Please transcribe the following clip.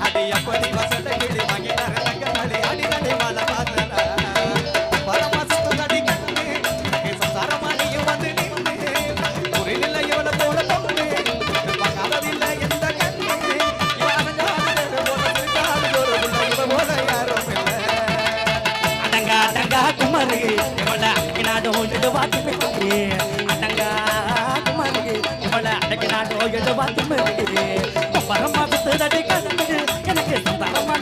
அப்படி வசந்த கிளி வாங்கின కుమారికి ఇవాళ అడిగినాడు ఎడు వాటి పెట్టుకి అడ్డంగా కుమారికి ఇవాళ అడిగినాడు ఎడు వాటి పెట్టుకి పరమ బిడ్డ కనకి తరమ